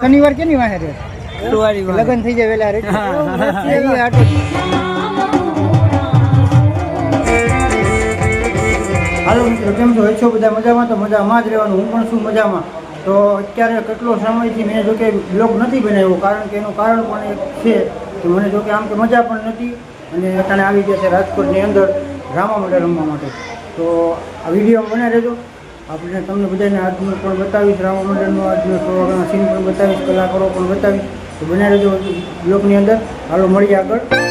શનિવાર કેની વાહે રે લગ્ન થઈ જાય વેલા રે હાલો મિત્રો કેમ છો? છો બધા મજામાં? તો મજામાં જ રહેવાનું. હું પણ છું મજામાં. તો અત્યારે કેટલો સમયથી મેં જોકે બ્લોગ નથી બનાવ્યો કારણ કે એનું કારણ પણ એક છે કે મને જોકે આમ કે મજા પણ નથી. અને અત્યારે આવી ગયા છે રાજકોટની અંદર રામા મંડળ રમવા માટે. તો આ વીડિયો બનાવી રહેજો. આપણે તમને બધાને આજનું પણ બતાવીશ રામા મંડળનું આજનો થોડા ઘણા સીન પણ બતાવીશ, કલાકારો પણ બતાવીશ. તો બનાવી રહેજો બ્લોગની અંદર. હાલો, મળીએ આગળ.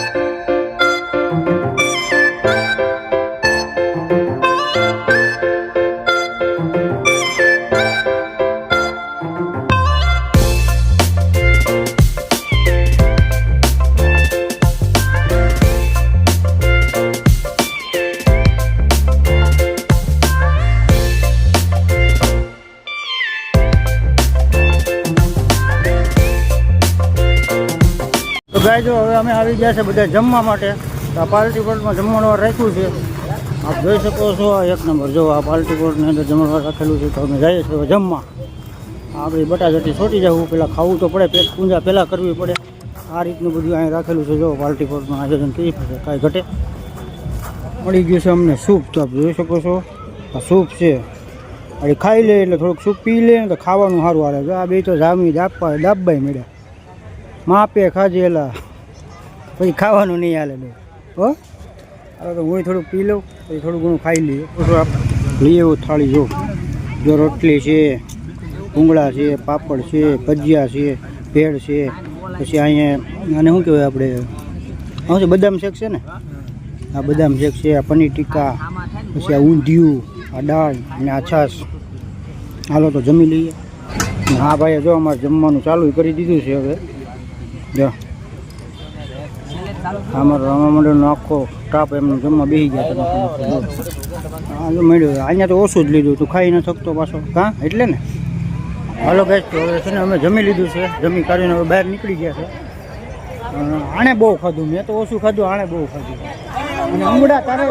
ગાય જો હવે અમે આવી ગયા છે બધા જમવા માટે. આ પાર્ટી પ્લોટમાં જમવાનું રાખ્યું છે. આપ જોઈ શકો છો એક નંબર જો આ પાર્ટી પ્લોટની અંદર જમણવાર રાખેલું છે તો અમે જઈએ છીએ જમવા. આપણે બટાજટી છોટી જવું પહેલાં ખાવું તો પડે, પેટ પૂંજા પહેલાં કરવી પડે. આ રીતનું બધું અહીં રાખેલું છે જો પાર્ટી પ્લોટમાં આયોજન કરી છે કાંઈ ઘટે. મળી ગયું છે અમને સૂપ, તો આપ જોઈ શકો છો. આ સૂપ છે. અને ખાઈ લે એટલે થોડુંક સૂપ પી લે તો ખાવાનું સારું હાલે. આ બે તો જામી દાબવા દાબબાઈ મળ્યા. માપે ખાજેલા પછી ખાવાનું નહીં હાલે બે હો? હવે તો હું થોડુંક પી લઉં, પછી થોડું ઘણું ખાઈ લઈએ. લઈએ એવું થાળી, જો. જો રોટલી છે ભૂંગળા છે, પાપડ છે, ભજીયા છે, ભેળ છે, પછી અહીંયા અને શું કહેવાય આપણે? શું છે બદામ શેક છે ને? આ બદામ શેક છે, આ પનીર ટીકા પછી આ ઊંધિયું, આ દાળ અને આ છાશ. હાલો તો જમી લઈએ. હા ભાઈએ જો અમારે જમવાનું ચાલુ કરી દીધું છે હવે. જો. અમારો રમવા મંડળનો આખો ટાપ એમ જમવા બેસી ગયા તમે મળ્યું. અહીંયા તો ઓછું જ લીધું તું ખાઈ ન શકતો પાછો. કાં એટલે ને? હાલો ગેસ તો હવે છે ને અમે જમી લીધું છે. જમી કાઢીને હવે બહાર નીકળી ગયા છે. આણે બહુ ખાધું. મેં તો ઓછું ખાધું આણે બહુ ખાધું. અને અંગડા તારે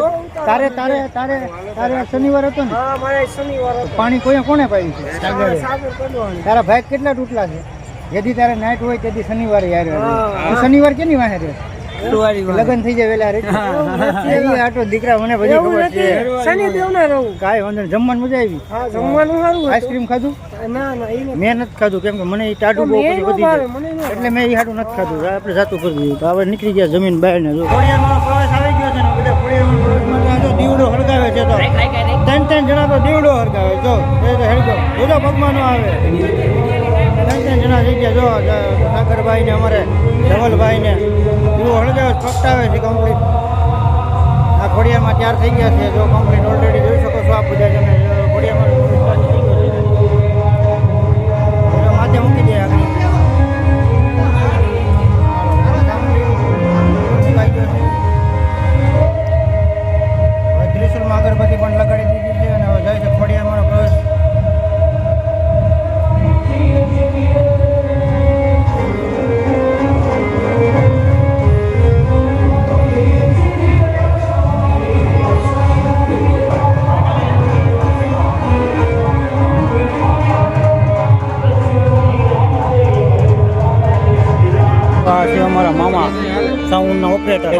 તારે તારે તારે તારે શનિવાર હતો ને? પાણી કોઈ કોને પાયું છે? તારા ભાઈ કેટલા તૂટલા છે? જેથી તારે નાઇટ હોય તેથી શનિવારે યાર શનિવાર કેની વાહે રે લગન થઈ જાય વેલા રે. આટો દીકરા મને પછી ખબર છે. કાંઈ વાંધો નહીં. જમવાનું મજા આવી. જમવાનું આઈસ્ક્રીમ ખાધું? મેં નથી ખાધું. કેમ કે મને એ ટાટું બહુ પછી વધી એટલે મેં એ હાટું નથી ખાધું. આપણે જાતું કરી દીધું. તો હવે નીકળી ગયા જમીન બહાર ને જો. પ્રવેશ આવી ગયો છે ને બધા દીવડો હળગાવે છે તો. ત્રણ ત્રણ જણા તો દીવડો હળગાવે જો. એ તો હેડગો જોજો પગમાં આવે. ત્રણ ત્રણ જણા થઈ ગયા જો. ઠાકરભાઈ ને અમારે ધવલભાઈ ને. દીવો છે કમ્પ્લીટ આ ખોડિયારમાં તૈયાર થઈ ગયા છે. જો કમ્પ્લીટ ઓલરેડી જોઈ શકો છો. આ બધા તમે ખોડિયામાં મામા સાઉન્ડના ઓપરેટર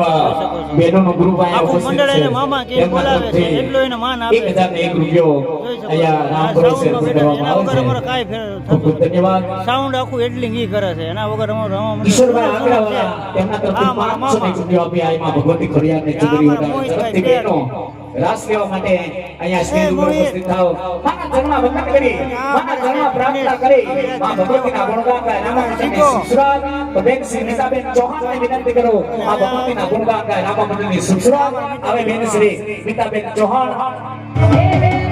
બહેનોનો ગ્રુપ આયા આખું ઉપસ્થિત મંડળ છે. મામા કે બોલાવે છે. એટલો એને માન આપે એક હજાર ને એક રૂપિયો જોઈ શકો છો. અહીંયા રામ એના વગર અમારે કાંઈ ફેર છે થતું ધન્યવાદ. સાઉન્ડ આખું એટલી ઈ કરે છે. એના વગર અમારો રમવા મંડળ ઈશ્વરભાઈ છે. આંગણાવાળા તેમના તરફથી આ મારા પાંચસો મામા એક રૂપિયો આપી આ એમાં ભગવતી ખોડિયારની અમારા મોહિતભાઈ બહેનો રાસ લેવા માટે અહીંયા શ્રી ગુરુ ઉપસ્થિત થાઓ. માના જન્મ વંદન કરી માના જન્મ પ્રાર્થના કરી. મા ભગવતીના ગુણગાન ગાય. રામામંડળની સુસરાત બેન શ્રી નીતાબેન ચૌહાણને વિનંતી કરો. આ ભગવતીના ગુણગાન ગાય. રામામંડળની સુસરાત આવે બેન શ્રી નીતાબેન ચૌહાણ.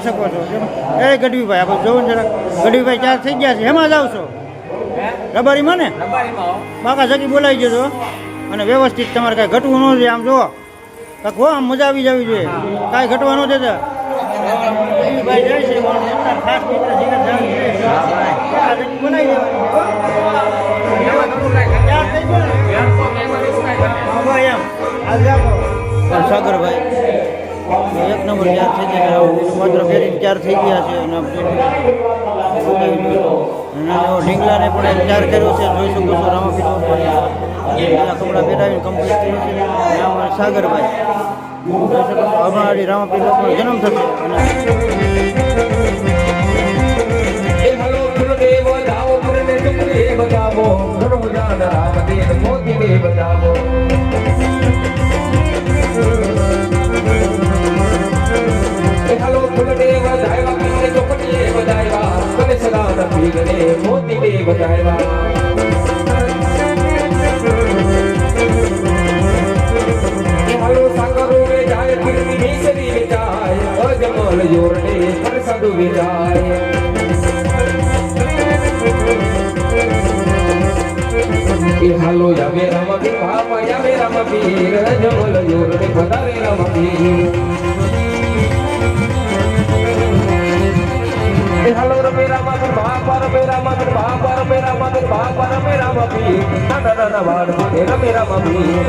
જોઈ શકો છો? એ ગઢવીભાઈ, આપણે જોવું ને જરાક. ગઢવીભાઈ ચાર થઈ ગયા છે. એમાં જાવ છો? રબારીમાં ને? બાકા જગી બોલાવી જજો. અને વ્યવસ્થિત તમારે કાંઈ ઘટવું ન જોઈએ. આમ જુઓ. કાંઈક હો, આમ મજા આવી જવી જોઈએ. કાંઈ ઘટવા દેતા. છે. આપો સાગરભાઈ. એક નંબર ચાર થઈ ગયા માત્ર ફેરી ચાર થઈ ગયા છે અને ઢીંગલાને પણ ચાર કર્યો છે. જોઈ શકો છો, રામાપીર બીજા કપડાં પહેરાવીને કમ્પ્લીટ કર્યું છે. સાગરભાઈ. જોઈ શકો જન્મ થશે. અને જાય અજમલ યોરડે પર સાધુ હાલો યાવે રામ વીર બાપા યાવે રામ વીર જમલ યોરડે પધારે રમ વીર રામ નાના નાના વાડ મને રમે રામ વીર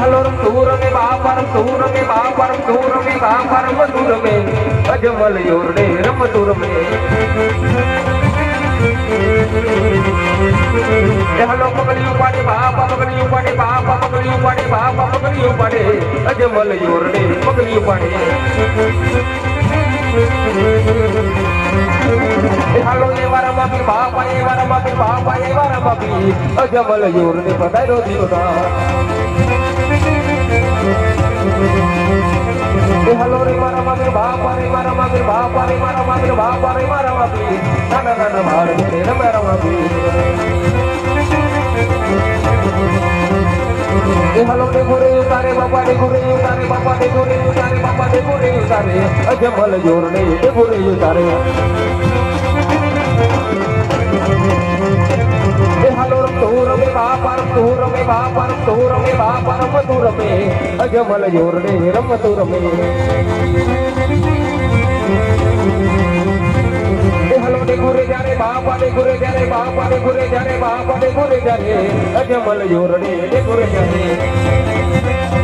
હાલો તું રમે બાપા રમ તું રમે બાપા રમ તું રમે બાપા રમ તું રમે અજમલ યોરડે રમ રમે હલો પગલી ઉપાડે બાપા પગલી ઉપાડે બાપા પગલી ઉપાડે બાપા પગલી ઉપાડે અજમલ યોરડે એ હાલો એ વારા માપી બાપા એ વારા માપી બાપા એ વારા માપી અજમલ યોરડે પધારો દીવતા એ હલો રે મારા માપી બાપા રે મારા માપી બાપા રે મારા માપી બાપા રે મારા માપી નાના નાના ભાર રે મારા માપી એ હલો ને ગુરે ઉતારે બાપા ને ગુરે ઉતારે બાપા ને ગુરે ઉતારે બાપા ને તું રમે બાપા રમ તું રમે. બાપા રમ તું રમે બાપા રમ તું રમે અજમલ જોર ને રમ. તું રમે ગુરે જ્યારે બાપા ને ગુરે જારે બાપા ને ગુરે જારે બાપા ને ગુરે જારે અજમલ જોરડે ગુરે જારે